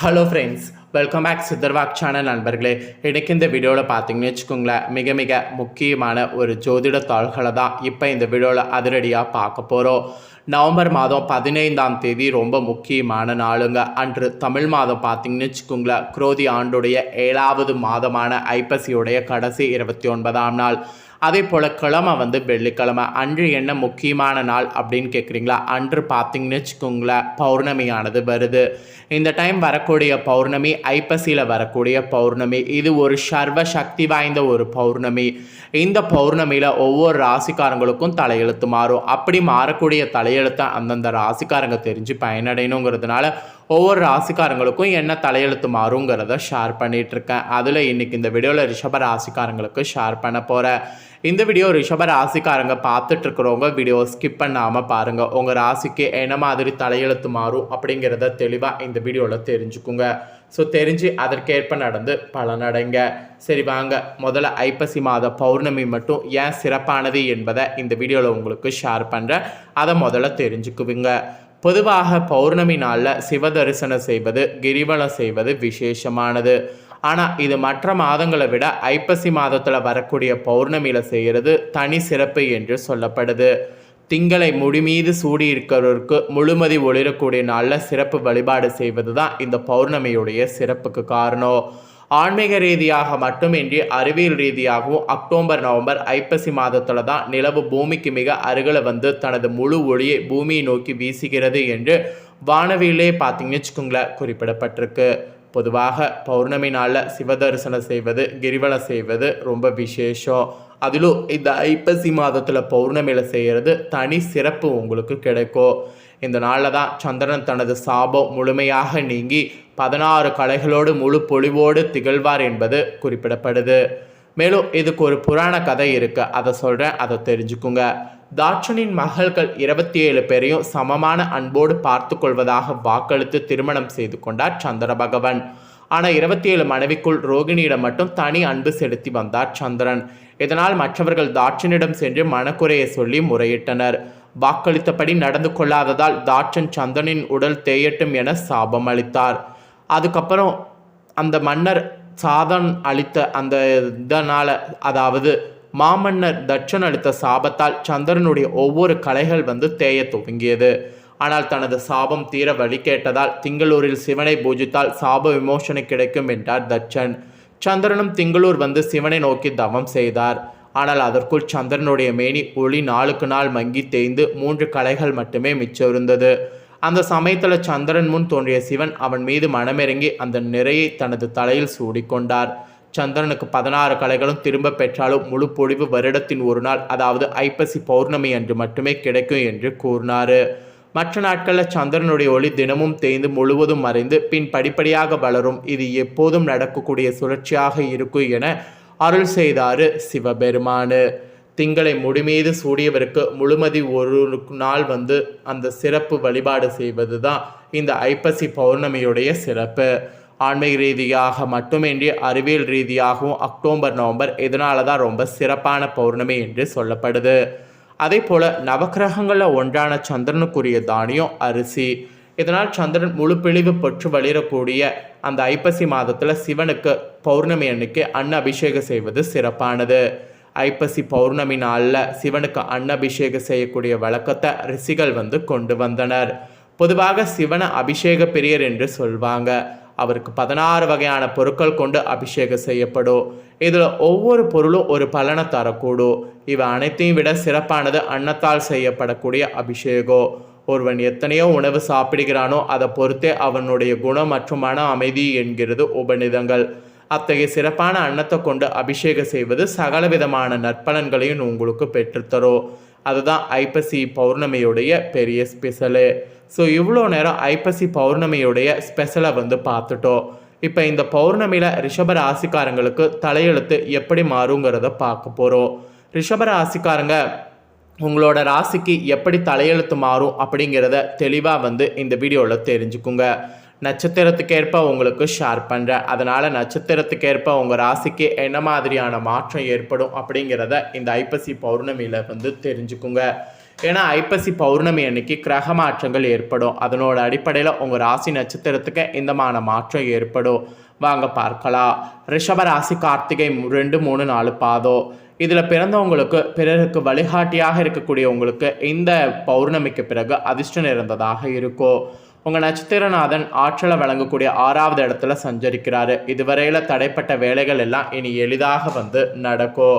Hello friends welcome back சித்தர்வாக் channel நண்பர்களே. இன்னைக்கு இந்த வீடியோவில் பார்த்தீங்கன்னு வச்சுக்கோங்களேன் மிக மிக முக்கியமான ஒரு ஜோதிட தாள்களை தான் இப்போ இந்த வீடியோவில் அதிரடியாக பார்க்க போகிறோம் நவம்பர் மாதம் பதினைந்தாம் தேதி ரொம்ப முக்கியமான நாளுங்க. அன்று தமிழ் மாதம் பார்த்தீங்கன்னு வச்சுக்கோங்களேன் குரோதி ஆண்டுடைய ஏழாவது மாதமான ஐப்பசியுடைய கடைசி இருபத்தி ஒன்பதாம் நாள். அதே போல் கிழமை வந்து வெள்ளிக்கிழமை அன்று என்ன முக்கியமான நாள் அப்படின்னு கேட்குறீங்களா அன்று பார்த்தீங்கன்னு வச்சுக்கோங்களேன் பௌர்ணமியானது வருது. இந்த டைம் வரக்கூடிய பௌர்ணமி ஐப்பசியில் வரக்கூடிய பௌர்ணமி இது ஒரு சர்வ சக்தி வாய்ந்த ஒரு பௌர்ணமி. இந்த பௌர்ணமியில் ஒவ்வொரு ராசிக்காரங்களுக்கும் தலையெழுத்து மாறும். அப்படி மாறக்கூடிய தலையெழுத்தை அந்தந்த ராசிக்காரங்க தெரிஞ்சு பயனடையணுங்கிறதுனால ஒவ்வொரு ராசிக்காரங்களுக்கும் என்ன தலையெழுத்து மாறுங்கிறத ஷேர் பண்ணிகிட்ருக்கேன் அதில் இன்றைக்கி இந்த வீடியோவில் ரிஷப ராசிக்காரங்களுக்கு ஷேர் பண்ண போகிறேன் இந்த வீடியோ ரிஷப ராசிக்காரங்க பார்த்துட்டு இருக்கிறவங்க வீடியோ ஸ்கிப் பண்ணாமல் பாருங்கள் உங்கள் ராசிக்கு என்ன மாதிரி தலையெழுத்து மாறும் அப்படிங்கிறத தெளிவாக இந்த வீடியோவில் தெரிஞ்சுக்குங்க. ஸோ தெரிஞ்சு அதற்கேற்ப நடந்து பலனடைங்க சரி வாங்க. முதல்ல ஐப்பசி மாத பௌர்ணமி மட்டும் ஏன் சிறப்பானது என்பதை இந்த வீடியோவில் உங்களுக்கு ஷேர் பண்ணுறேன் அதை முதல்ல தெரிஞ்சுக்குவீங்க. பொதுவாக பௌர்ணமி நாளில் சிவ தரிசனம் செய்வது கிரிவலம் செய்வது விசேஷமானது. ஆனால் இது மற்ற மாதங்களை விட ஐப்பசி மாதத்தில் வரக்கூடிய பௌர்ணமியில் செய்கிறது தனி சிறப்பு என்று சொல்லப்படுது. திங்களை முடிமீது சூடி இருக்கிறவருக்கு முழுமதி ஒளிரக்கூடிய நாளில் சிறப்பு வழிபாடு செய்வது தான் இந்த பௌர்ணமியுடைய சிறப்புக்கு காரணம். ஆன்மீக ரீதியாக மட்டுமின்றி அறிவியல் ரீதியாகவும் அக்டோபர் நவம்பர் ஐப்பசி மாதத்தில் தான் நிலவு பூமிக்கு மிக அருகில் வந்து தனது முழு ஒளியை பூமியை நோக்கி வீசுகிறது என்று வானவியிலே பார்த்தீங்கன்னு வச்சுக்கோங்களேன் குறிப்பிடப்பட்டிருக்கு. பொதுவாக பௌர்ணமி நாளில் சிவதரிசனம் செய்வது கிரிவலம் செய்வது ரொம்ப விசேஷம். அதிலும் இந்த ஐப்பசி மாதத்தில் பௌர்ணமியில் செய்கிறது தனி சிறப்பு உங்களுக்கு கிடைக்கும். இந்த நாளில் தான் சந்திரன் தனது சாபம் முழுமையாக நீங்கி பதினாறு கலைகளோடு முழு பொழிவோடு திகழ்வார் என்பது குறிப்பிடப்படுது. மேலும் இதுக்கு ஒரு புராண கதை இருக்கு. அதை சொல்கிறேன் அதை தெரிஞ்சுக்குங்க. தாட்சனின் மகள்கள் இருபத்தி ஏழு பேரையும் சமமான அன்போடு பார்த்து கொள்வதாக வாக்களித்து திருமணம் செய்து கொண்டார் சந்திர பகவான். ஆனால் இருபத்தி ஏழு மனைவிக்குள் ரோகிணியிடம் மட்டும் தனி அன்பு செலுத்தி வந்தார் சந்திரன். இதனால் மற்றவர்கள் தாட்சனிடம் சென்று மனக்குறையை சொல்லி முறையிட்டனர். வாக்களித்தபடி நடந்து கொள்ளாததால் தாட்சன் சந்திரனின் உடல் தேயட்டும் என சாபம் அளித்தார் அதுக்கப்புறம் அந்த மன்னர் சாதன் அளித்த அந்த இதனால் அதாவது மாமன்னர் தட்சன் அளித்த சாபத்தால் சந்திரனுடைய ஒவ்வொரு கலைகள் வந்து தேய துவங்கியது. ஆனால் தனது சாபம் தீர வழி கேட்டதால் திங்களூரில் சிவனை பூஜித்தால் சாப விமோசனை கிடைக்கும் என்றார் தட்சன். சந்திரனும் திங்களூர் வந்து சிவனை நோக்கி தவம் செய்தார். ஆனால் அதற்குள் சந்திரனுடைய மேனி ஒளி நாளுக்கு நாள் மங்கி தேய்ந்து மூன்று கலைகள் மட்டுமே மிச்சம் இருந்தது. அந்த சமயத்தில் சந்திரன் முன் தோன்றிய சிவன் அவன் மீது மனமிறங்கி அந்த நிறையை தனது தலையில் சூடிக்கொண்டார். சந்திரனுக்கு பதினாறு கலைகளும் திரும்ப பெற்றாலும் முழு பொழிவு வருடத்தின் ஒரு நாள் அதாவது ஐப்பசி பௌர்ணமி அன்று மட்டுமே கிடைக்கும் என்று கூறினார். மற்ற நாட்களில் சந்திரனுடைய ஒளி தினமும் தேய்ந்து முழுவதும் மறைந்து பின் படிப்படியாக வளரும். இது எப்போதும் நடக்கக்கூடிய சுழற்சியாக இருக்கும் என அருள் செய்தாரு சிவபெருமானு. திங்களை முடிமீது சூடியவருக்கு முழுமதி ஒரு நாள் வந்து அந்த சிறப்பு வழிபாடு செய்வது தான் இந்த ஐப்பசி பௌர்ணமியுடைய சிறப்பு. ஆன்மீக ரீதியாக மட்டுமின்றி அறிவியல் ரீதியாகவும் அக்டோபர் நவம்பர் இதனால தான் ரொம்ப சிறப்பான பௌர்ணமி என்று சொல்லப்படுது. அதே போல் நவக்கிரகங்களில் ஒன்றான சந்திரனுக்குரிய தானியம் அரிசி. இதனால் சந்திரன் முழு பிழிவு பெற்று வளிரக்கூடிய அந்த ஐப்பசி மாதத்தில் சிவனுக்கு பௌர்ணமி அன்னைக்கு அன்ன அபிஷேகம் செய்வது சிறப்பானது. ஐப்பசி பௌர்ணமி நாளில் சிவனுக்கு அன்னபிஷேகம் செய்யக்கூடிய வழக்கத்தை ரிஷிகள் வந்து கொண்டு வந்தனர். பொதுவாக சிவனை அபிஷேக பிரியர் என்று சொல்வாங்க. அவருக்கு பதினாறு வகையான பொருட்கள் கொண்டு அபிஷேகம் செய்யப்படும். இதில் ஒவ்வொரு பொருளும் ஒரு பலனை தரக்கூடும். இவை அனைத்தையும் விட சிறப்பானது அன்னத்தால் செய்யப்படக்கூடிய அபிஷேகம். ஒருவன் எத்தனையோ உணவு சாப்பிடுகிறானோ அதை பொறுத்தே அவனுடைய குணம் மற்றும் மன அமைதி என்கிறது உபநிதங்கள் அத்தகைய சிறப்பான அன்னத்தை கொண்டு அபிஷேகம் செய்வது சகலவிதமான நற்பலன்களையும் உங்களுக்கு பெற்றுத்தரும் அதுதான் ஐப்பசி பௌர்ணமியுடைய பெரிய ஸ்பெஷலு. ஸோ இவ்வளோ நேரம் ஐப்பசி பௌர்ணமியுடைய ஸ்பெஷலை வந்து பார்த்துட்டோம் இப்போ இந்த பௌர்ணமியில் ரிஷப ராசிக்காரங்களுக்கு தலையெழுத்து எப்படி மாறுங்கிறத பார்க்க போகிறோம் ரிஷப ராசிக்காரங்க உங்களோட ராசிக்கு எப்படி தலையெழுத்து மாறும் அப்படிங்கிறத தெளிவாக வந்து இந்த வீடியோவில் தெரிஞ்சுக்குங்க. நட்சத்திரத்துக்கேற்ப உங்களுக்கு ஷேர் பண்ணுறேன் அதனால் நட்சத்திரத்துக்கேற்ப உங்கள் ராசிக்கு என்ன மாதிரியான மாற்றம் ஏற்படும் அப்படிங்கிறத இந்த ஐப்பசி பௌர்ணமியில் வந்து தெரிஞ்சுக்குங்க. ஏன்னா ஐப்பசி பௌர்ணமி அன்னைக்கு கிரக மாற்றங்கள் ஏற்படும். அதனோட அடிப்படையில் உங்கள் ராசி நட்சத்திரத்துக்கு இந்தமான மாற்றம் ஏற்படும். வாங்க பார்க்கலாம். ரிஷப ராசி கார்த்திகை ரெண்டு மூணு நாலு பாதம். இதில் பிறந்தவங்களுக்கு பிறருக்கு வழிகாட்டியாக இருக்கக்கூடியவங்களுக்கு இந்த பௌர்ணமிக்கு பிறகு அதிர்ஷ்டம் இருந்ததாக இருக்கும். உங்கள் நட்சத்திரநாதன் ஆற்றலை வழங்கக்கூடிய ஆறாவது இடத்துல சஞ்சரிக்கிறாரு. இதுவரையில் தடைப்பட்ட வேலைகள் எல்லாம் இனி எளிதாக வந்து நடக்கும்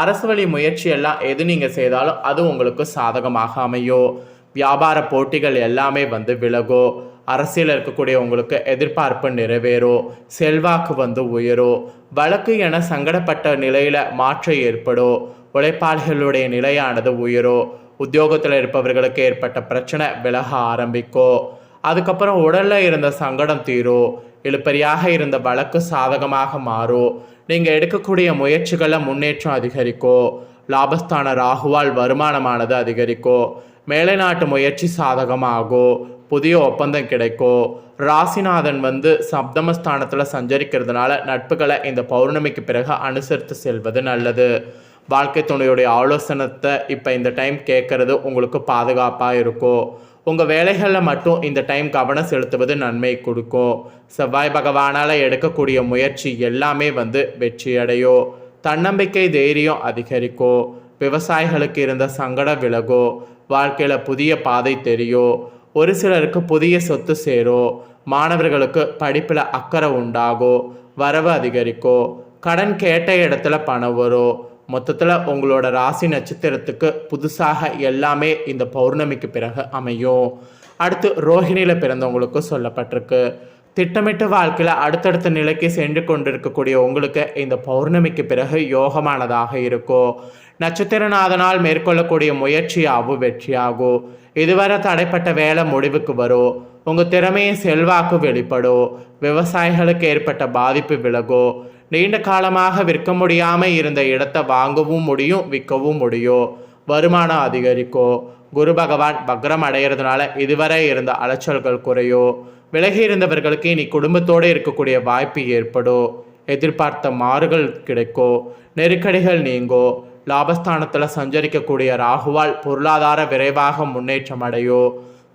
அரசு வழி முயற்சி எல்லாம் எது நீங்கள் செய்தாலும் அது உங்களுக்கு சாதகமாக அமையும் வியாபார போட்டிகள் எல்லாமே வந்து விலகும் அரசியல் இருக்கக்கூடிய உங்களுக்கு எதிர்பார்ப்பு நிறைவேறும் செல்வாக்கு வந்து உயரும் வழக்கு என சங்கடப்பட்ட நிலையில் மாற்றம் ஏற்படும் உழைப்பாளிகளுடைய நிலையானது உயரும் உத்தியோகத்தில் இருப்பவர்களுக்கு ஏற்பட்ட பிரச்சனை விலக ஆரம்பிக்கும் அதுக்கப்புறம் உடலில் இருந்த சங்கடம் தீரும் இழுப்பறியாக இருந்த வழக்கு சாதகமாக மாறும் நீங்கள் எடுக்கக்கூடிய முயற்சிகளில் முன்னேற்றம் அதிகரிக்கும் லாபஸ்தான ராகுவால் வருமானமானது அதிகரிக்கும் மேலை நாட்டு முயற்சி சாதகமாகும் புதிய ஒப்பந்தம் கிடைக்கும் ராசிநாதன் வந்து சப்தமஸ்தானத்தில் சஞ்சரிக்கிறதுனால நட்புகளை இந்த பௌர்ணமிக்கு பிறகு அனுசரித்து செல்வது நல்லது. வாழ்க்கை துணையுடைய ஆலோசனத்தை இப்போ இந்த டைம் கேட்கறது உங்களுக்கு பாதுகாப்பாக இருக்கும் உங்கள் வேலைகளில் மட்டும் இந்த டைம் கவனம் செலுத்துவது நன்மை கொடுக்கும். செவ்வாய் பகவானால் எடுக்கக்கூடிய முயற்சி எல்லாமே வந்து வெற்றியடையும் தன்னம்பிக்கை தைரியம் அதிகரிக்கும் விவசாயிகளுக்கு இருந்த சங்கடம் விலகும் வாழ்க்கையில் புதிய பாதை தெரியும் ஒரு சிலருக்கு புதிய சொத்து சேரும் மாணவர்களுக்கு படிப்பில் அக்கறை உண்டாகும் வரவு அதிகரிக்கும் கடன் கேட்ட இடத்துல பணம் வரும். மொத்தத்தில் உங்களோட ராசி நட்சத்திரத்துக்கு புதுசாக எல்லாமே இந்த பௌர்ணமிக்கு பிறகு அமையும். அடுத்து ரோஹிணியில் பிறந்தவங்களுக்கு சொல்லப்பட்டிருக்கு. திட்டமிட்ட வாழ்க்கையில் அடுத்தடுத்த நிலைக்கு சென்று கொண்டிருக்கக்கூடிய உங்களுக்கு இந்த பௌர்ணமிக்கு பிறகு யோகமானதாக இருக்கும். நட்சத்திரநாதனால் மேற்கொள்ளக்கூடிய முயற்சியாகும் வெற்றியாகும். இதுவரை தடைப்பட்ட வேலை முடிவுக்கு வரும். உங்கள் திறமையின் செல்வாக்கு வெளிப்படும். விவசாயிகளுக்கு ஏற்பட்ட பாதிப்பு விலகும். நீண்ட காலமாக விற்க முடியாமல் இருந்த இடத்தை வாங்கவும் முடியும் விற்கவும் முடியும். வருமானம் அதிகரிக்கும் குரு பகவான் பக்ரம் அடைகிறதுனால இதுவரை இருந்த அலைச்சல்கள் குறையும் விலகி இருந்தவர்களுக்கு இனி குடும்பத்தோடு இருக்கக்கூடிய வாய்ப்பு ஏற்படும் எதிர்பார்த்த மாறுகள் கிடைக்கும் நெருக்கடிகள் நீங்கும் லாபஸ்தானத்தில் சஞ்சரிக்கக்கூடிய ராகுவால் பொருளாதார விரைவாக முன்னேற்றம் அடையும்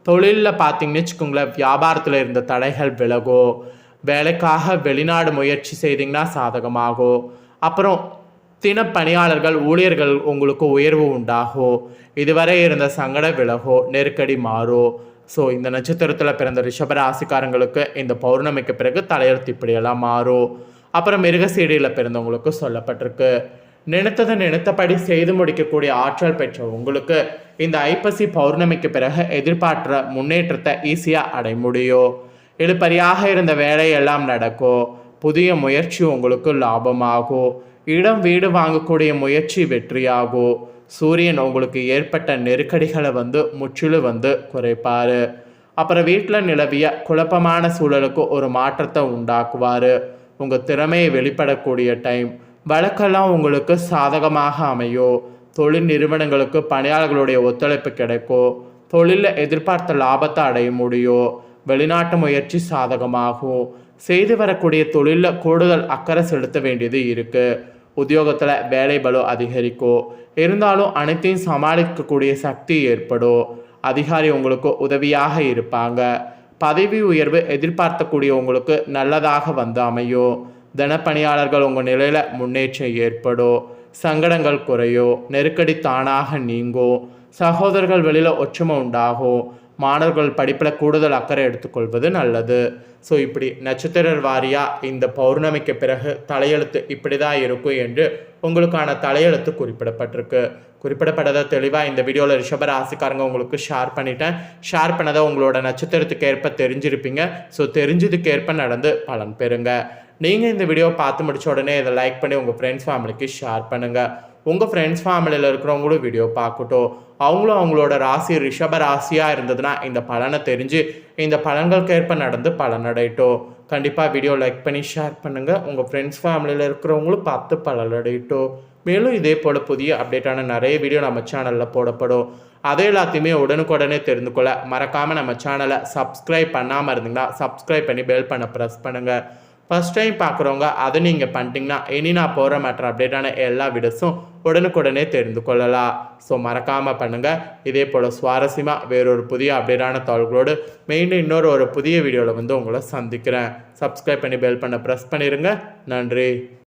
தொழிலில் பார்த்தீங்கன்னு வச்சுக்கோங்களேன் வியாபாரத்தில் இருந்த தடைகள் விலகும் வேலைக்காக வெளிநாடு முயற்சி செய்தீங்கன்னா சாதகமாகும் அப்புறம் தினப்பணியாளர்கள் ஊழியர்கள் உங்களுக்கு உயர்வு உண்டாகும் இதுவரை இருந்த சங்கட விலகோ நெருக்கடி மாறும் ஸோ இந்த நட்சத்திரத்தில் பிறந்த ரிஷப ராசிக்காரங்களுக்கு இந்த பௌர்ணமிக்கு பிறகு தலையெழுத்து இப்படியெல்லாம் மாறும் அப்புறம் மிருகசீடியில் பிறந்தவங்களுக்கு சொல்லப்பட்டிருக்கு. நினைத்ததை நினைத்தபடி செய்து முடிக்கக்கூடிய ஆற்றல் பெற்ற உங்களுக்கு இந்த ஐப்பசி பௌர்ணமிக்கு பிறகு எதிர்பார்க்குற முன்னேற்றத்தை ஈஸியாக அடைய முடியும் இழுப்பறியாக இருந்த வேலையெல்லாம் நடக்கும் புதிய முயற்சி உங்களுக்கு லாபமாகும் இடம் வீடு வாங்கக்கூடிய முயற்சி வெற்றியாகும் சூரியன் உங்களுக்கு ஏற்பட்ட நெருக்கடிகளை வந்து முற்றிலும் வந்து குறைப்பார். அப்புறம் வீட்டில் நிலவிய குழப்பமான சூழலுக்கு ஒரு மாற்றத்தை உண்டாக்குவார். உங்கள் திறமையை வெளிப்படக்கூடிய டைம் வழக்கெல்லாம் உங்களுக்கு சாதகமாக அமையும் தொழில் நிறுவனங்களுக்கு பணியாளர்களுடைய ஒத்துழைப்பு கிடைக்கும் தொழிலில் எதிர்பார்த்த லாபத்தை அடைய முடியும் வெளிநாட்டு முயற்சி சாதகமாகும். செய்து வரக்கூடிய தொழிலில் கூடுதல் அக்கறை செலுத்த வேண்டியது இருக்குது உத்தியோகத்தில் வேலை பலு அதிகரிக்கும். இருந்தாலும் அனைத்தையும் சமாளிக்கக்கூடிய சக்தி ஏற்படும். அதிகாரி உங்களுக்கு உதவியாக இருப்பாங்க. பதவி உயர்வு எதிர்பார்த்தக்கூடிய உங்களுக்கு நல்லதாக வந்து அமையும். தினப்பணியாளர்கள் உங்கள் நிலையில் முன்னேற்றம் ஏற்படும். சங்கடங்கள் குறையும். நெருக்கடி தானாக நீங்கும். சகோதரர்கள் வெளியில் ஒற்றுமை உண்டாகும். மாணவர்கள் படிப்பில் கூடுதல் அக்கறை எடுத்துக்கொள்வது நல்லது. ஸோ இப்படி நட்சத்திர வாரியாக இந்த பௌர்ணமிக்கு பிறகு தலையெழுத்து இப்படி தான் இருக்கும் என்று உங்களுக்கான தலையெழுத்து குறிப்பிடப்பட்டிருக்கு. குறிப்பிடப்பட்டதை தெளிவாக இந்த வீடியோவில் ரிஷபராசிக்காரங்க உங்களுக்கு ஷேர் பண்ணிட்டேன். ஷேர் பண்ணதை உங்களோட நட்சத்திரத்துக்கு ஏற்ப தெரிஞ்சிருப்பீங்க. ஸோ தெரிஞ்சதுக்கு ஏற்ப நடந்து பலன் பெறுங்க. நீங்கள் இந்த வீடியோ பார்த்து முடிச்ச உடனே இதை லைக் பண்ணி உங்கள் ஃப்ரெண்ட்ஸ் ஃபேமிலிக்கு ஷேர் பண்ணுங்கள் உங்கள் ஃப்ரெண்ட்ஸ் ஃபேமிலியில் இருக்கிறவங்களும் வீடியோ பார்க்கட்டும். அவங்களும் அவங்களோட ராசி ரிஷப ராசியாக இருந்ததுன்னா இந்த பலனை தெரிஞ்சு இந்த பலன்களுக்கேற்ப நடந்து பலனடையட்டும். கண்டிப்பாக வீடியோ லைக் பண்ணி ஷேர் பண்ணுங்கள் உங்கள் ஃப்ரெண்ட்ஸ் ஃபேமிலியில் இருக்கிறவங்களும் பார்த்து பலனடையட்டும். மேலும் இதே போல் புதிய அப்டேட்டான நிறைய வீடியோ நம்ம சேனலில் போடப்படும். அதை எல்லாத்தையுமே உடனுக்குடனே தெரிந்து கொள்ள மறக்காமல் நம்ம சேனலை சப்ஸ்கிரைப் பண்ணாமல் இருந்தீங்கன்னா சப்ஸ்கிரைப் பண்ணி பெல் பண்ண ப்ரெஸ் பண்ணுங்கள் ஃபஸ்ட் டைம் பார்க்குறவங்க அதை நீங்கள் பண்ணிட்டீங்கன்னா இனி நான் போகிற மற்ற அப்டேட்டான எல்லா வீடியோஸும் உடனுக்குடனே தெரிந்து கொள்ளலாம். ஸோ மறக்காமல் பண்ணுங்கள் இதே போல் சுவாரஸ்யமாக வேறொரு புதிய அப்டேட்டான தகவல்களோடு மெயினாக இன்னொரு ஒரு புதிய வீடியோவில் வந்து உங்களை சந்திக்கிறேன். சப்ஸ்கிரைப் பண்ணி பெல் பண்ண ப்ரெஸ் பண்ணிடுங்க நன்றி.